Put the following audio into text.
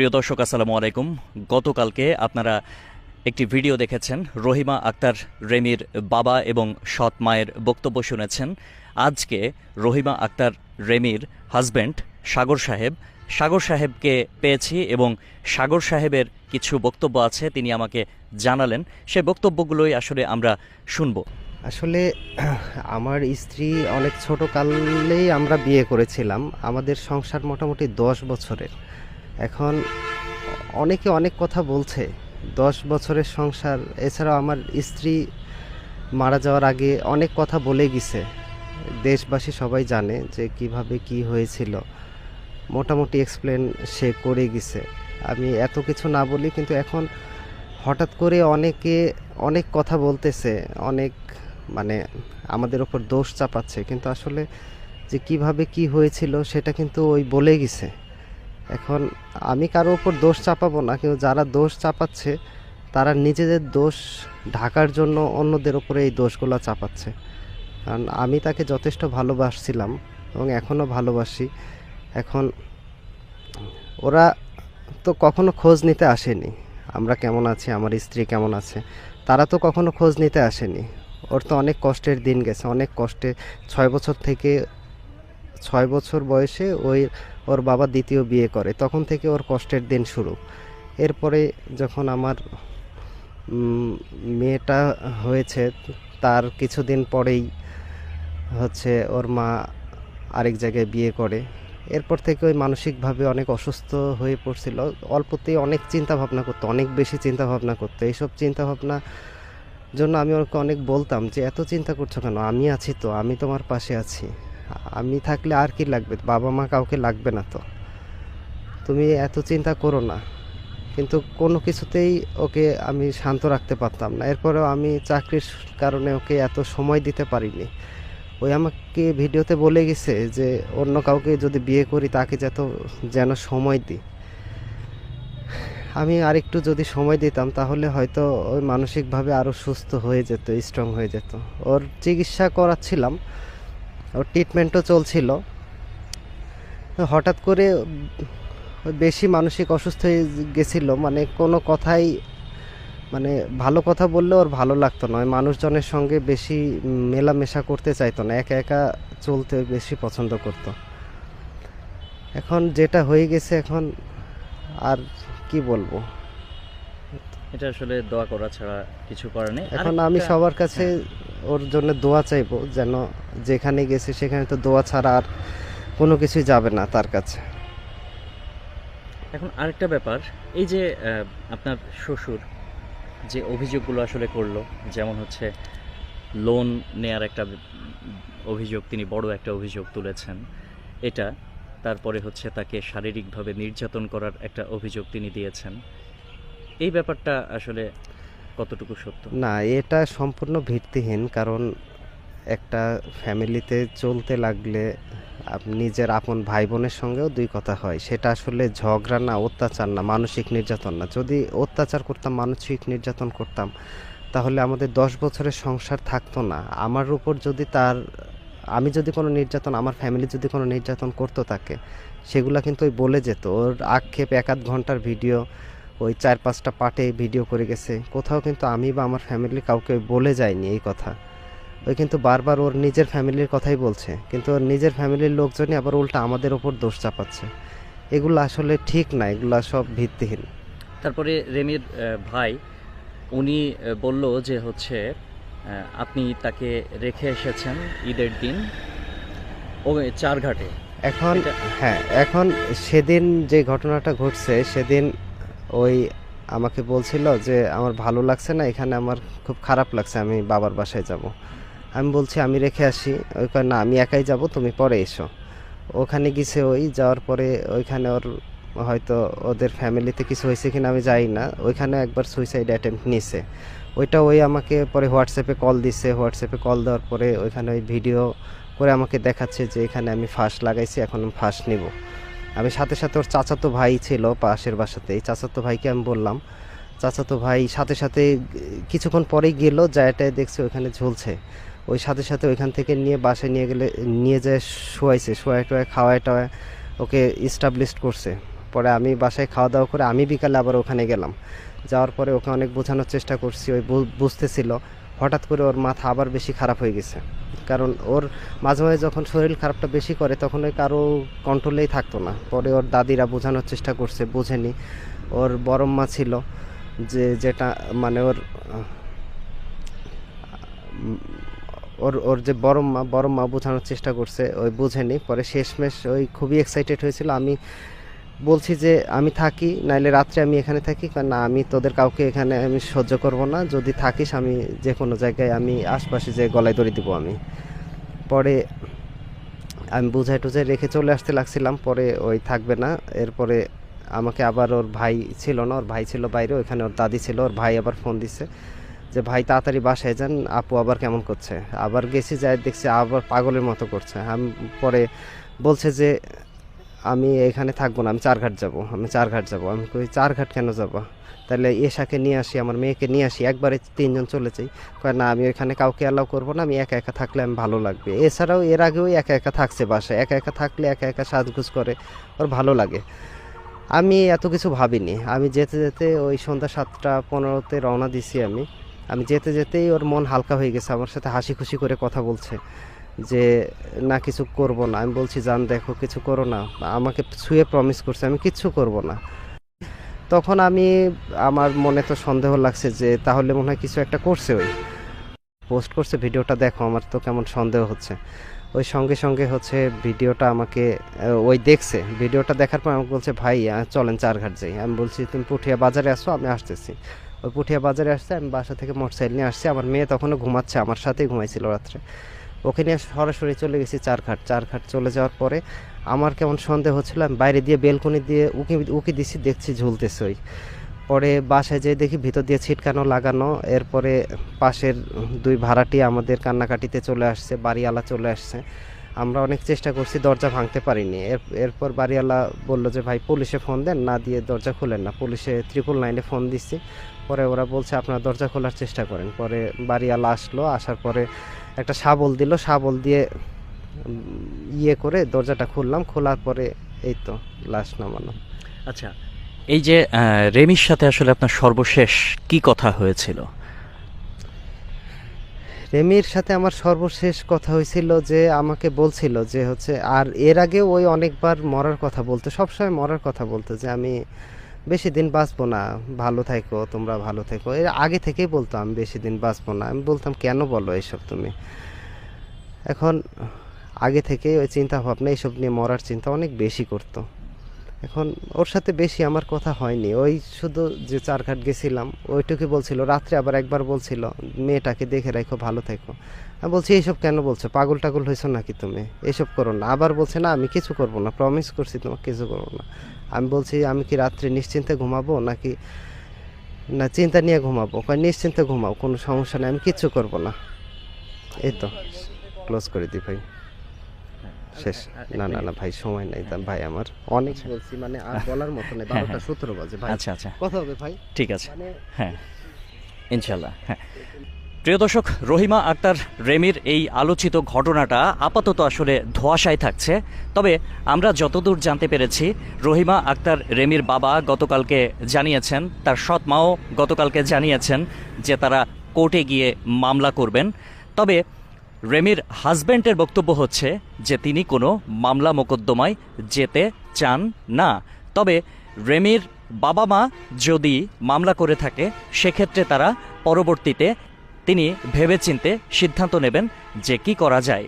প্রিয় দর্শক, আসসালামু আলাইকুম। গতকালকে আপনারা একটি ভিডিও দেখেছেন। রহিমা আক্তার রেমির বাবা এবং সৎ মায়ের বক্তব্য শুনেছেন। আজকে রহিমা আক্তার রেমির হাজব্যান্ড সাগর সাহেব। সাগর সাহেবকে পেয়েছি এবং সাগর সাহেবের কিছু বক্তব্য আছে, তিনি আমাকে জানালেন। সে বক্তব্যগুলোই আসলে আমরা শুনব। আসলে, আমার স্ত্রী অনেক ছোট কালেই আমরা বিয়ে করেছিলাম। আমাদের সংসার মোটামুটি দশ বছরের। এখন অনেকে অনেক কথা বলছে। দশ বছরের সংসার, এছাড়াও আমার স্ত্রী মারা যাওয়ার আগে অনেক কথা বলে গেছে। দেশবাসী সবাই জানে যে কীভাবে কি হয়েছিল। মোটামুটি এক্সপ্লেন সে করে গেছে। আমি এত কিছু না বলি, কিন্তু এখন হঠাৎ করে অনেকে অনেক কথা বলতেছে, অনেক মানে আমাদের ওপর দোষ চাপাচ্ছে। কিন্তু আসলে যে কীভাবে কি হয়েছিল, সেটা কিন্তু ওই বলে গেছে। এখন আমি কারও ওপর দোষ চাপাবো না, কিন্তু যারা দোষ চাপাচ্ছে, তারা নিজেদের দোষ ঢাকার জন্য অন্যদের ওপরে এই দোষগুলো চাপাচ্ছে। কারণ আমি তাকে যথেষ্ট ভালোবাসছিলাম এবং এখনও ভালোবাসি। এখন ওরা তো কখনো খোঁজ নিতে আসেনি, আমরা কেমন আছি, আমার স্ত্রী কেমন আছে, তারা তো কখনো খোঁজ নিতে আসেনি। ওর তো অনেক কষ্টের দিন গেছে, অনেক কষ্টে ছয় বছর থেকে ছয় বছর বয়সে ওই ওর বাবা দ্বিতীয় বিয়ে করে। তখন থেকে ওর কষ্টের দিন শুরু। এরপরে যখন আমার মেয়েটা হয়েছে, তার কিছুদিন পরেই হচ্ছে ওর মা আরেক জায়গায় বিয়ে করে। এরপর থেকে ওই মানসিকভাবে অনেক অসুস্থ হয়ে পড়ছিল। অল্পতেই অনেক চিন্তা ভাবনা করতো, অনেক বেশি চিন্তা ভাবনা করতো। এইসব চিন্তা ভাবনা জন্য আমি ওকে অনেক বলতাম যে, এত চিন্তা করছ কেন? আমি আছি তো, আমি তোমার পাশে আছি। আমি থাকলে আর কি লাগবে? বাবা মা কাউকে লাগবে না তো। তুমি এত চিন্তা করো না। কিন্তু কোনো কিছুতেই ওকে আমি শান্ত রাখতে পারতাম না। এরপরেও আমি চাকরির কারণে ওকে এত সময় দিতে পারিনি। ওই আমাকে ভিডিওতে বলে গেছে যে, অন্য কাউকে যদি বিয়ে করি তাকে যত যেন সময় দিই। আমি আরেকটু যদি সময় দিতাম তাহলে হয়তো ওই মানসিকভাবে আরও সুস্থ হয়ে যেত স্ট্রং হয়ে যেত। ওর চিকিৎসা করাচ্ছিলাম। ওর ট্রিটমেন্টও চলছিল। হঠাৎ করে বেশি মানসিক অসুস্থ হয়ে গেছিল মানে কোনো কথাই মানে ভালো কথা বললে ওর ভালো লাগতো না। মানুষজনের সঙ্গে বেশি মেলামেশা করতে চাইতো না একা একা চলতে বেশি পছন্দ করতো। এখন যেটা হয়ে গেছে এখন আর কি বলব? এটা আসলে দোয়া করা ছাড়া কিছু করার নেই। এখন আমি সবার কাছে ওর জন্য দোয়া চাইব যেন যেখানে গেছে সেখানে তো দোয়া ছাড়া আর কোনো কিছুই যাবে না তার কাছে। এখন আরেকটা ব্যাপার, এই যে আপনার শ্বশুর যে অভিযোগগুলো আসলে করল, যেমন হচ্ছে লোন নেয়ার একটা অভিযোগ, তিনি বড় একটা অভিযোগ তুলেছেন, এটা তারপরে হচ্ছে তাকে শারীরিকভাবে নির্যাতন করার একটা অভিযোগ তিনি দিয়েছেন। এই ব্যাপারটা আসলে কতটুকু সত্য? না, এটা সম্পূর্ণ ভিত্তিহীন, কারণ একটা ফ্যামিলিতে চলতে লাগলে নিজের আপন ভাই বোনের সঙ্গেও দুই কথা হয়। সেটা আসলে ঝগড়া না, অত্যাচার না, মানসিক নির্যাতন না। যদি অত্যাচার করতাম, মানসিক নির্যাতন করতাম, তাহলে আমাদের দশ বছরের সংসার থাকতো না। আমার উপর যদি তার, আমি যদি কোনো নির্যাতন, আমার ফ্যামিলি যদি কোনো নির্যাতন করতো তাকে, সেগুলা কিন্তু ওই বলে যেত। ওর আক্ষেপ এক আধ ঘণ্টার ভিডিও ওই চার পাঁচটা পার্টে ভিডিও করে গেছে। কোথাও কিন্তু আমি বা আমার ফ্যামিলি কাউকে বলে যায়নি এই কথা। ওই কিন্তু বারবার ওর নিজের ফ্যামিলির কথাই বলছে। কিন্তু ওর নিজের ফ্যামিলির লোকজনই আবার উল্টা আমাদের ওপর দোষ চাপাচ্ছে। এগুলো আসলে ঠিক না এগুলো সব ভিত্তিহীন। তারপরে রেমির ভাই উনি বলল যে হচ্ছে আপনি তাকে রেখে এসেছেন ঈদের দিন ও চারঘাটে। এখন হ্যাঁ এখন সেদিন যে ঘটনাটা ঘটছে সেদিন ওই আমাকে বলছিল যে, আমার ভালো লাগছে না, এখানে আমার খুব খারাপ লাগছে, আমি বাবার বাসায় যাব। আমি বলছি, আমি রেখে আসি। ওই কয়, না, আমি একাই যাব, তুমি পরে এসো। ওখানে গেছে ওই, যাওয়ার পরে ওইখানে ওর হয়তো ওদের ফ্যামিলিতে কিছু হয়েছে কিনা, আমি জানি না। ওইখানে একবার সুইসাইড অ্যাটেম্প নিছে ওইটা ওই আমাকে পরে হোয়াটসঅ্যাপে কল দিছে। হোয়াটসঅ্যাপে কল দেওয়ার পরে ওইখানে ওই ভিডিও করে আমাকে দেখাচ্ছে যে, এখানে আমি ফাঁস লাগাইছি, এখন ফাঁস নিব। আমি সাথে সাথে ওর চাচাতো ভাই ছিল পাশের বাসাতে। এই চাচাতো ভাইকে আমি বললাম, চাচাতো ভাই, সাথে সাথে কিছুক্ষণ পরেই গেল জায়গাটায় দেখছে ওইখানে ঝুলছে। ওই সাথে সাথে ওইখান থেকে নিয়ে বাসায় নিয়ে গেলে, নিয়ে যায় শোয়াইছে শোয়াই টোয়াই খাওয়ায় টাওয়ায় ওকে ইস্টাবলিশ করছে। পরে আমি বাসায় খাওয়া দাওয়া করে আমি বিকালে আবার ওখানে গেলাম। যাওয়ার পরে ওকে অনেক বোঝানোর চেষ্টা করছি, ওই বুঝতেছিল। হঠাৎ করে ওর মাথা আবার বেশি খারাপ হয়ে গেছে। কারণ ওর মাঝে মাঝে যখন শরীর খারাপটা বেশি করে, তখন ওই কারও কন্ট্রোলেই থাকতো না। পরে ওর দাদিরা বোঝানোর চেষ্টা করছে, বোঝেনি। ওর বড় মা ছিল যে, যেটা মানে ওর ওর ওর যে বড় মা বড় মা বোঝানোর চেষ্টা করছে, ওই বুঝেনি। পরে শেষমেশ ওই খুবই এক্সাইটেড হয়েছিল। আমি বলছি যে আমি থাকি, নাইলে রাত্রে আমি এখানে থাকি, কারণ আমি তোদের কাউকে এখানে আমি সহ্য করব না। যদি থাকিস, আমি যে কোনো জায়গায় আমি আশপাশে যে গলায় দড়ি দিব আমি। পরে আমি বুঝাই টুঝাই রেখে চলে আসতে লাগছিলাম, পরে ওই থাকবে না। এরপরে আমাকে আবার ওর ভাই ছিল না, ওর ভাই ছিল বাইরে, ওইখানে ওর দাদি ছিল, ওর ভাই আবার ফোন দিছে যে, ভাই, তাড়াতাড়ি বাসায় যান, আপু আবার কেমন করছে? আবার গেছি, যাই দেখছি আবার পাগলের মতো করছে। আমি পরে বলছে যে আমি এখানে থাকব না, আমি চারঘাট যাব, আমি চারঘাট যাব। আমি কই, চারঘাট কেন যাব? তাহলে এশাকে নিয়ে আসি, আমার মেয়েকে নিয়ে আসি, একবারে তিনজন চলে যাই। কয়, না, আমি ওইখানে কাউকে অ্যালাউ করব না, আমি একা একা থাকলে আমি ভালো লাগবে। এছাড়াও এর আগেও একা একা থাকছে বাসায়, একা একা থাকলে একা একা সাজগুজ করে, ওর ভালো লাগে। আমি এত কিছু ভাবিনি। আমি যেতে যেতে ওই সন্ধ্যা সাতটা পনেরোতে রওনা দিছি আমি। আমি যেতে যেতেই ওর মন হালকা হয়ে গেছে, আমার সাথে হাসি খুশি করে কথা বলছে। যে, না, কিছু করব না। আমি বলছি, জান, দেখো, কিছু করো না। আমাকে ছুঁয়ে প্রমিস করছে, আমি কিচ্ছু করব না। তখন আমি, আমার মনে তো সন্দেহ লাগছে যে, তাহলে মনে হয় কিছু একটা করছে ওই। পোস্ট করছে, ভিডিওটা দেখো, আমার তো কেমন সন্দেহ হচ্ছে। ওই সঙ্গে সঙ্গে হচ্ছে, ভিডিওটা আমাকে ওই দেখছে। ভিডিওটা দেখার পর আমাকে বলছে, ভাই চলেন চারঘাট যাই। আমি বলছি, তুমি পুঠিয়া বাজারে আসো, আমি আসতেছি। ওই পুঠিয়া বাজারে আসছে আমি বাসা থেকে মোটরসাইকেল নিয়ে আসছি। আমার মেয়ে তখনও ঘুমাচ্ছে, আমার সাথেই ঘুমাইছিল রাত্রে। ওকে নিয়ে সরাসরি চলে গেছি চারঘাট। চারঘাট চলে যাওয়ার পরে আমার কেমন সন্দেহ হচ্ছিল, আমি বাইরে দিয়ে বেলকনি দিয়ে উকি উকি দিছি, দেখছি ঝুলতেছে ওই পরে বাসায় যেয়ে দেখি ভিতর দিয়ে ছিটকানো, লাগানো, এরপরে পাশের দুই ভাড়াটি আমাদের কান্নাকাটিতে চলে আসছে, বাড়িওয়ালা চলে আসছে। আমরা অনেক চেষ্টা করছি, দরজা ভাঙতে পারিনি। এর, এরপর বাড়িওয়ালা বলল যে, ভাই, পুলিশে ফোন দেন, না দিয়ে দরজা খুলেন না। পুলিশে ত্রিপুল নাইনে ফোন দিচ্ছি পরে ওরা বলছে, আপনারা দরজা খোলার চেষ্টা করেন। পরে বাড়িওয়ালা আসলো, আসার পরে একটা শাবল দিল শাবল দিয়ে ইয়ে করে দরজাটা খুললাম খোলার পরে এই তো লাশ নামানো। আচ্ছা এই যে রেমির সাথে আসলে আপনার সর্বশেষ কি কথা হয়েছিল? রেমির সাথে আমার সর্বশেষ কথা হয়েছিল যে আমাকে বলছিল যে হচ্ছে আর এর আগেও ওই অনেকবার মরার কথা বলতো সবসময় মরার কথা বলতো যে আমি বেশি দিন বাঁচবো না, ভালো থাকো, তোমরা ভালো থেকো। এর আগে থেকেই বলতো আমি বেশি দিন বাঁচবো না। আমি বলতাম, কেন বলো এইসব তুমি? এখন আগে থেকেই ওই চিন্তা ভাবনা এইসব নিয়ে মরার চিন্তা অনেক বেশি করতো। এখন ওর সাথে বেশি আমার কথা হয়নি। ওই শুধু যে চারঘাট গেছিলাম ওইটুকু বলছিল। রাত্রে আবার একবার বলছিল, মেয়েটাকে দেখে রাখো, ভালো থেকো। আমি বলছি এইসব কেন বলছো? পাগল টাগল হয়েছো নাকি তুমি? এইসব করো না। আবার বলছে না আমি কিছু করব না প্রমিস করছি তোমাকে কিছু করব না। আমি বলছি আমি কি রাত্রে নিশ্চিন্তে ঘুমাবো নাকি না চিন্তা নিয়ে ঘুমাবো? নিশ্চিন্তে ঘুমাও কোনো সমস্যা নেই আমি কিচ্ছু করব না। এই তো ক্লোজ করে দিই ভাই। শেষ। না না না ভাই সময় নেই ভাই আমার। অনেক বলছি মানে আর বলার মতো নেই বারোটা সতেরো বাজে ভাই। আচ্ছা আচ্ছা। কথা হবে ভাই। ঠিক আছে। মানে হ্যাঁ। ইনশাল্লাহ হ্যাঁ। প্রিয় দর্শক, রহিমা আক্তার রেমির এই আলোচিত ঘটনাটা আপাতত আসলে ধোয়াশায় থাকছে। তবে আমরা যতদূর জানতে পেরেছি, রহিমা আক্তার রেমির বাবা গতকালকে জানিয়েছেন, তার সৎ মাও গতকালকে জানিয়েছেন যে তারা কোর্টে গিয়ে মামলা করবেন। তবে রেমির হাজব্যান্ডের বক্তব্য হচ্ছে যে তিনি কোনো মামলা মোকদ্দমায় যেতে চান না। তবে রেমির বাবা মা যদি মামলা করে থাকে, সেক্ষেত্রে তারা পরবর্তীতে তিনি ভেবেচিন্তে সিদ্ধান্ত নেবেন যে কি করা যায়।